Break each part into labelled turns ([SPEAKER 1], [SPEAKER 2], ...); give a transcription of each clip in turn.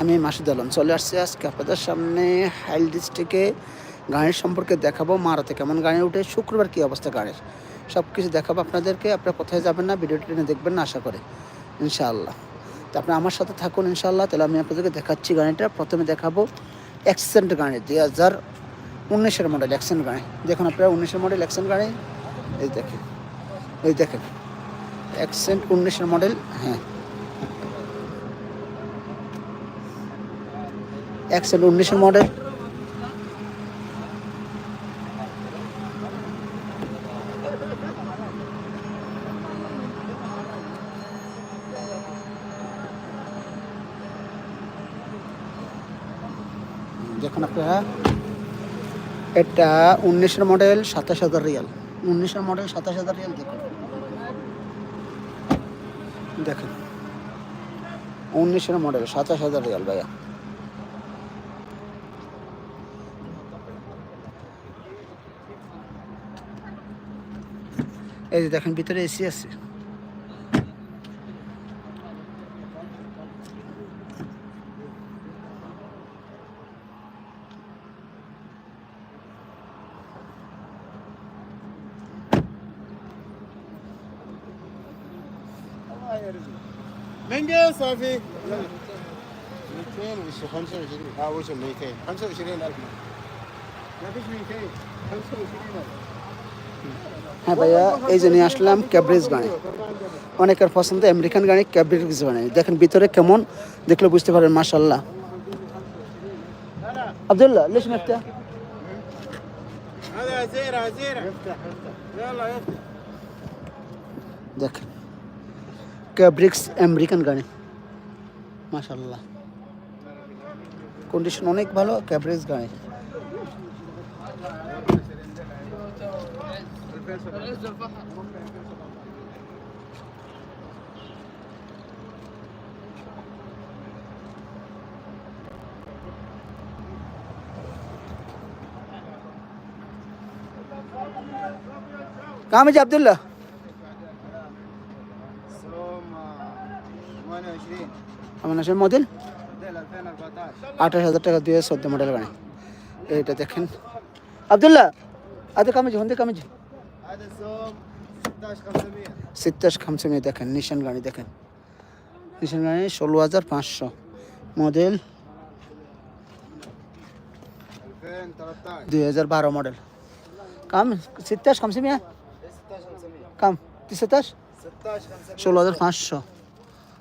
[SPEAKER 1] আমি মাসুদ আলম। চলে আসছি আজকে আপনাদের সামনে হাইল ডিস্ট্রিক্টে গাড়ির সম্পর্কে দেখাবো। মারাতে কেমন গাড়ি উঠে, শুক্রবার কী অবস্থা গাড়ির সব কিছু দেখাবো আপনাদেরকে। আপনারা কোথায় যাবেন না ভিডিও টেনে দেখবেন না, আশা করে। ইনশাআল্লাহ। তো আপনি আমার সাথে থাকুন ইনশাআল্লাহ, তাহলে আমি আপনাদেরকে দেখাচ্ছি গাড়িটা প্রথমে দেখাবো অ্যাক্সিডেন্ট গাড়ি দুই হাজার উনিশের মডেল অ্যাক্সিডেন্ট গাড়ি দেখুন আপনারা উনিশের মডেল অ্যাক্সিডেন্ট গাড়ি এই দেখেন এই দেখেন। অ্যাক্সেন্ট উনিশের মডেল হ্যাঁ। অ্যাক্সেন্ট উনিশের মডেল। দেখুন আপনারা। এটা উনিশের মডেল সাতাশ হাজার রিয়াল। উনিশের মডেল সাতাশ হাজার রিয়াল দেখুন। দেখেন। উনিশের মডেল সাতাশ হাজার রিয়াল ভাইয়া। এই যে দেখেন ভিতরে এসি আছে
[SPEAKER 2] منقى صافي 200 وش 25 اه وش 200 25000 ما فيش 200 25000
[SPEAKER 1] হ্যাঁ ভাইয়া এই যে নিয়ে আসলাম ক্যাব্রিজ গাড়ি অনেকের পছন্দ আমেরিকান গাড়ি ক্যাব্রিজ গাড়ি দেখেন ভিতরে কেমন দেখলে বুঝতে পারেন মাশাল্লাহ আবদুল্লাহ ليش مفتاح
[SPEAKER 2] هذا زيرة زيرة افتح افتح يلا افتح
[SPEAKER 1] দেখেন ক্যাব্রিক্স আমেরিকান গাড়ি মাশাল্লাহ কন্ডিশন অনেক ভালো ক্যাব্রিজ গাড়ি कहाँ में अब्दुल्ला আমার আসলে মডেল আঠাশ হাজার টাকা দিয়ে চোদ্দ মডেল গাড়ি এইটা দেখেন। আবদুল্লাহ, আদে কামেজ, হন্দে কামেজ। সিত্তাশ খামসেমি দেখেন, নিশান গাড়ি দেখেন। নিশান গাড়ি ষোলো হাজার পাঁচশো। মডেল দুই হাজার বারো মডেল। কাম সিত্তাশ খামসেমি
[SPEAKER 2] 16500
[SPEAKER 1] কাম
[SPEAKER 2] 16500
[SPEAKER 1] ষোলো হাজার পাঁচশো।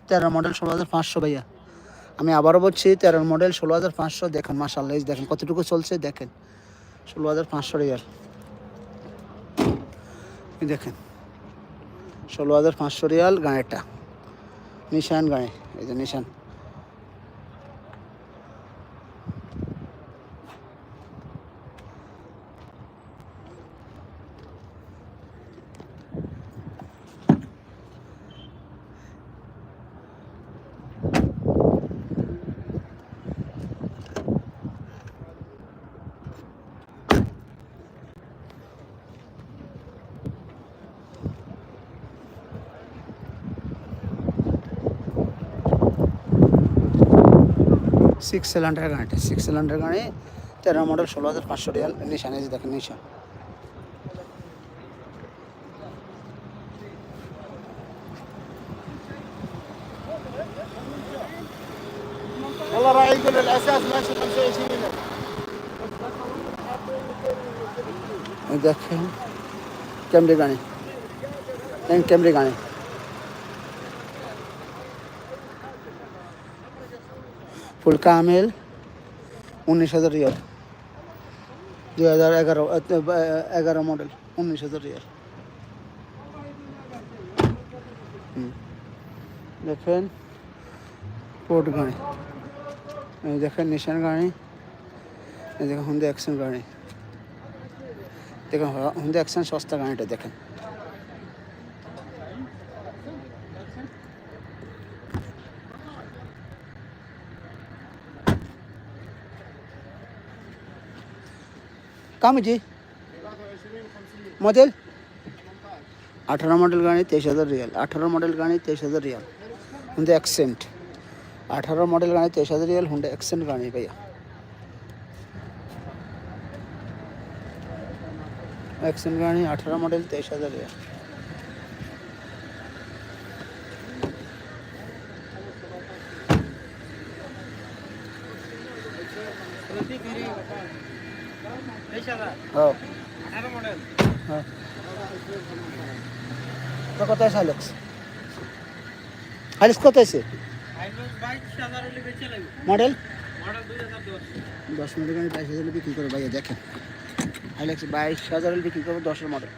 [SPEAKER 1] তেরো মডেল, ষোলো হাজার পাঁচশো ভাইয়া। আমি আবারও বলছি, তেরো মডেল, ষোলো হাজার পাঁচশো। দেখেন মাসাল্লাহ দেখেন কতটুকু চলছে, দেখেন। ষোলো হাজার পাঁচশো রিয়াল। দেখেন ষোলো হাজার পাঁচশো রিয়াল গাড়িটা নিশান গাঁয়ে এই যে নিশান। সিক্স সিলিন্ডার গাড়িটা সিক্স সিলিন্ডার গাড়ি তেরো মডেল ষোলো হাজার পাঁচশো রিয়াল নিশান এই যে দেখেন নিশান
[SPEAKER 2] والله راح يقول الاساس ماشي 25
[SPEAKER 1] এই দেখেন ক্যামরি গাড়ি দেখেন ক্যামরি গাড়ি ফুল কামেল, উনিশ হাজার রিয়াল। দুই হাজার এগারো এগারো মডেল, উনিশ হাজার হুম। দেখেন পোর্ট গাড়ি। দেখেন নিশান গাড়ি। দেখেন হুন্ডা অ্যাকশন গাড়ি। দেখুন হুন্ডা অ্যাকশন সস্তা গাড়িটা, দেখেন। জি মডেল? আঠারো মডেল গাড়ি, তেইশ হাজার রিয়াল। আঠারো মডেল গাড়ি, তেইশ হাজার রিয়াল। কিন্তু অ্যাকসেন্ট আঠারো মডেল গাড়ি, তেইশ হাজার রিয়াল হুন্ডা অ্যাক্সেন্ট গাড়ি ভাইয়া। অ্যাক্সেন্ট গাড়ি, আঠারো মডেল, তেইশ হাজার রিয়াল। হ্যাঁ হ্যাঁ তো কত আছে হাইলক্স হাইলক্স কত আছে? মডেল দশ। মডেল বাইশ হাজার বিক্রি করব ভাইয়া দেখেন। হাইলক্স বাইশ হাজার বিক্রি করব দশের মডেল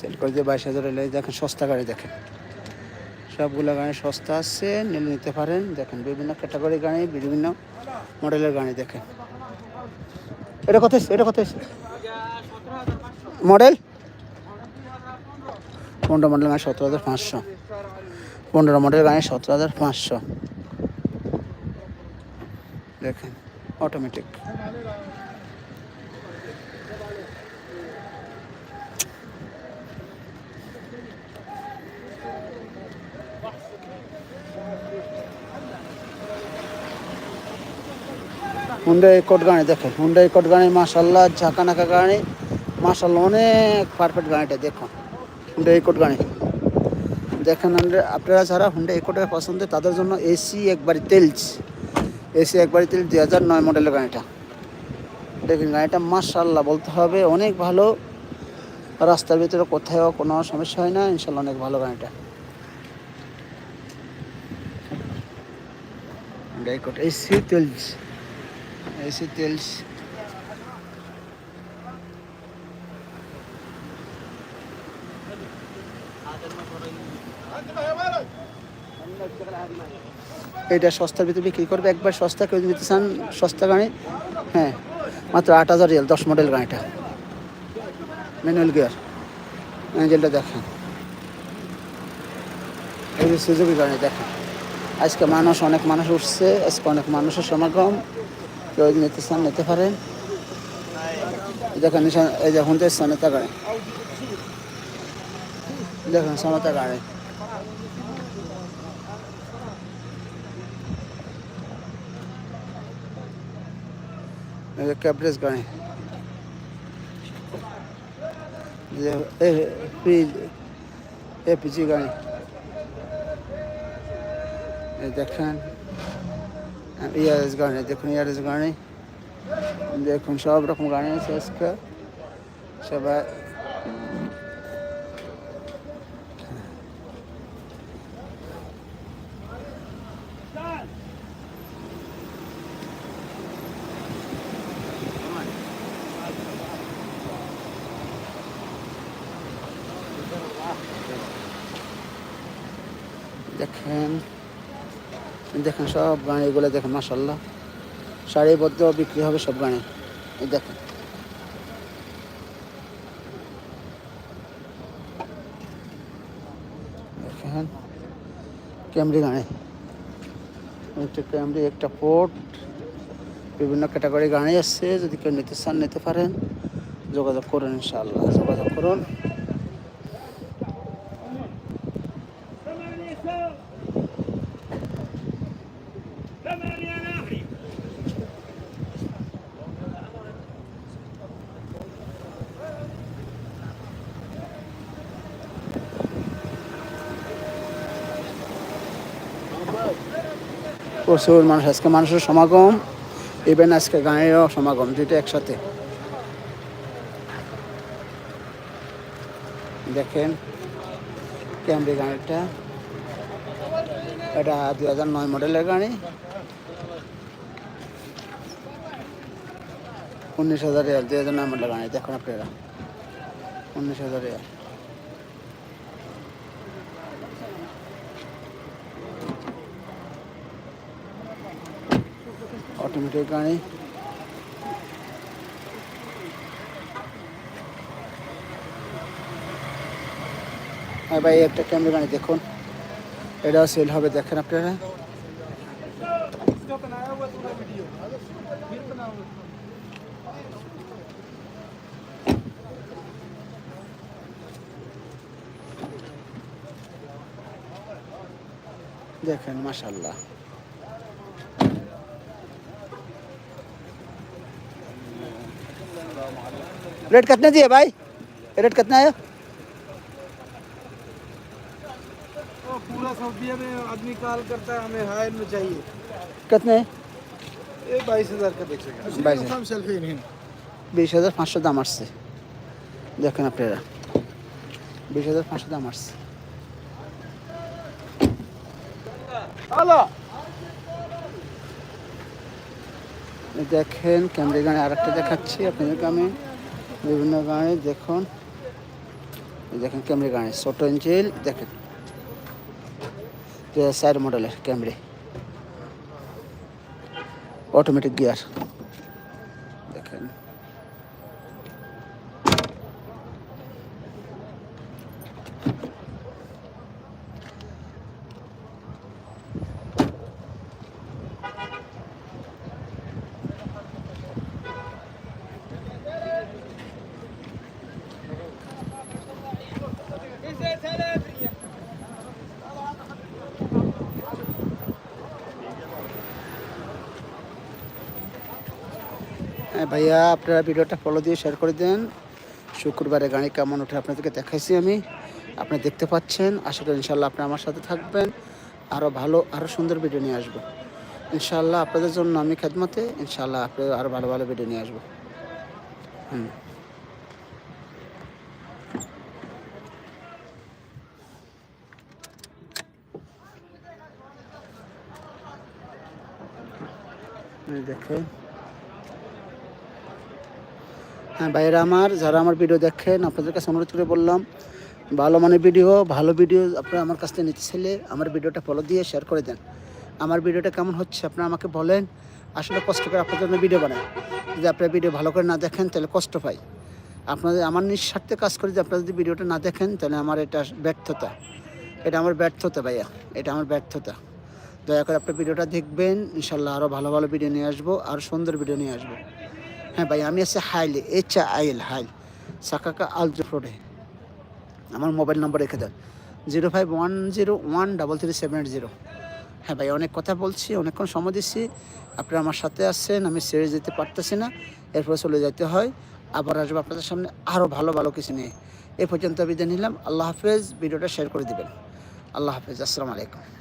[SPEAKER 1] সেল করে দিয়ে বাইশ হাজার এলে দেখেন সস্তা গাড়ি দেখেন। সবগুলো গাড়ি সস্তা আছে, নিলে নিতে পারেন। দেখেন বিভিন্ন ক্যাটাগরি গাড়ি, বিভিন্ন মডেলের গাড়ি দেখেন। এটা কত এটা এসছে? মডেল? পনেরো মডেল গাড়ি সতেরো হাজার পাঁচশো। পনেরো মডেল গাড়ি সতেরো হাজার পাঁচশো। দেখেন অটোমেটিক হুন্ডা কোট গাড়ি, দেখেন হুন্ডা কোট গাড়ি মাসাল্লাহ ঝাঁকানাকা গাড়ি। মাসাল্লাহ অনেক পারফেক্ট গাড়িটা, দেখুন হুন্ডা কোট গাড়ি। দেখেন আপনারা যারা হুন্ডা কোটের পছন্দ তাদের জন্য এসি একবারই তেলস। এসি একবারই তেল দুই হাজার নয় মডেলের গাড়িটা। দেখেন, গাড়িটা মাসাল্লাহ বলতে হবে, অনেক ভালো। রাস্তার ভিতরে কোথাও কোনো সমস্যা হয় না ইনশাল্লাহ অনেক ভালো গাড়িটা। এসি তেলস। এসি তেলস এটা সস্তার ভিতরে বিক্রি করবে। একবার সস্তা কেউ যদি নিতে চান, সস্তা গাড়ি হ্যাঁ মাত্র আট হাজার রিয়াল, দশ মডেল গাড়িটা। Manual gear. অ্যাঞ্জেলটা দেখেন। এই যে সুযোগী গাড়ি, দেখেন। আজকে মানুষ, অনেক মানুষ উঠছে, আজকে অনেক মানুষের সমাগম। কেউ যদি নিতে চান নিতে পারেন এই দেখেন নিশা- এই যে হুন্দের সনেতা গাড়ি দেখেন সনেতা গাড়ি এই যে ক্যাবরেজ গাড়ি। যে এপিজি গাড়ি। এই দেখেন ইয়ারেস গাড়ি দেখুন ইয়ারেস গাড়ি দেখুন সব রকম গাড়ি আছে আজকে। সবাই দেখেন দেখেন সব গাড়ি এগুলো দেখেন মাসাল্লাহ সারিবদ্ধ বিক্রি হবে সব গাড়ি এই দেখেন। দেখেন, ক্যামরি গাড়ি একটা ক্যামরি, একটা পোর্ট। বিভিন্ন ক্যাটাগরি গাড়ি আসছে, যদি কেউ নিতে চান, নিতে পারেন। যোগাযোগ করুন, ইনশাআল্লাহ। যোগাযোগ করুন। প্রচুর মানুষ। আজকে মানুষের সমাগম ইভেন আজকে গাঁয়েরও সমাগম দুটো একসাথে। দেখেন, ক্যামরি গাড়িটা এটা দুই হাজার নয় মডেলের গাড়ি। উনিশ হাজার রিয়াল দুই হাজার নয় মডেলের গাড়ি, দেখুন আপনারা। উনিশ হাজার রিয়াল অটোমেটিক গাড়ি। হ্যাঁ ভাই একটা ক্যামেরা গাড়ি দেখুন। এটাও সেল হবে, দেখেন আপনারা। দেখেন মাসাল্লাহ रेट कितने दिए भाई रेट कितना है
[SPEAKER 3] पूरा सऊदीया में आदमी काल करता है हमें हायल में चाहिए
[SPEAKER 1] कितने
[SPEAKER 3] ये बाईस हज़ार का देखेगा
[SPEAKER 1] बाईस
[SPEAKER 2] हज़ार बीस
[SPEAKER 1] हज़ार पाँच सौ दाम আসছে দেখেন আপনারা বিশ হাজার পাঁচশো দাম আসছে দেখেন ক্যামেরা গানে আর একটা দেখাচ্ছি আপনাদেরকে আমি বিভিন্ন গাড়ি দেখুন। দেখেন ক্যামেরি গাড়ি ছোট ইঞ্চিল দেখেন। চার মডেলের ক্যামেরি। অটোমেটিক গিয়ার দেখেন হ্যাঁ ভাইয়া, আপনারা ভিডিওটা ফলো দিয়ে শেয়ার করে দেন। শুক্রবারে গাড়ি কেমন ওঠে আপনাদেরকে দেখাইছি আমি। আপনি দেখতে পাচ্ছেন, আশা করি ইনশাল্লাহ আপনি আমার সাথে থাকবেন। আরও ভালো আরও সুন্দর ভিডিও নিয়ে আসব। ইনশাল্লাহ আপনাদের জন্য আমি খেদমতে ইনশাল্লাহ আপনাদের আরও ভালো ভালো ভিডিও নিয়ে আসব। হুম। দেখেন। হ্যাঁ ভাইয়েরা আমার, যারা আমার ভিডিও দেখেন, আপনাদের কাছে অনুরোধ করে বললাম, ভালো মানের ভিডিও ভালো ভিডিও আপনারা আমার কাছ থেকে নিতে চাইলে আমার ভিডিওটা ফলো দিয়ে শেয়ার করে দেন। আমার ভিডিওটা কেমন হচ্ছে আপনারা আমাকে বলেন, আসলে কষ্ট করে আপনাদের জন্য ভিডিও বানাই। যদি আপনারা ভিডিও ভালো করে না দেখেন, তাহলে কষ্ট পাই। আপনাদের, আমার নিঃস্বার্থে কাজ করে যদি আপনারা যদি ভিডিওটা না দেখেন, তাহলে আমার এটা ব্যর্থতা। এটা আমার ব্যর্থতা, ভাইয়া। এটা আমার ব্যর্থতা। দয়া করে আপনার ভিডিওটা দেখবেন, ইনশাল্লাহ আরও ভালো ভালো ভিডিও নিয়ে আসব আরও সুন্দর ভিডিও নিয়ে আসব। হ্যাঁ ভাই, আমি আছি হাইলে এইচ আইল হাইল। সাকাকা আলজো রোডে আমার মোবাইল নম্বর রেখে দেন। Zero five one zero one double three seven eight zero. হ্যাঁ ভাই, অনেক কথা বলছি, অনেকক্ষণ সময় দিচ্ছি আপনারা আমার সাথে আসছেন আমি ছেড়ে যেতে পারতেছি না। এরপরে চলে যেতে হয়। আবার আসব আপনাদের সামনে আরও ভালো ভালো কিছু নিয়ে। এ পর্যন্ত বিদায় নিলাম। আল্লাহ হাফেজ। ভিডিওটা শেয়ার করে দিবেন। আল্লাহ হাফেজ। আসসালামু আলাইকুম।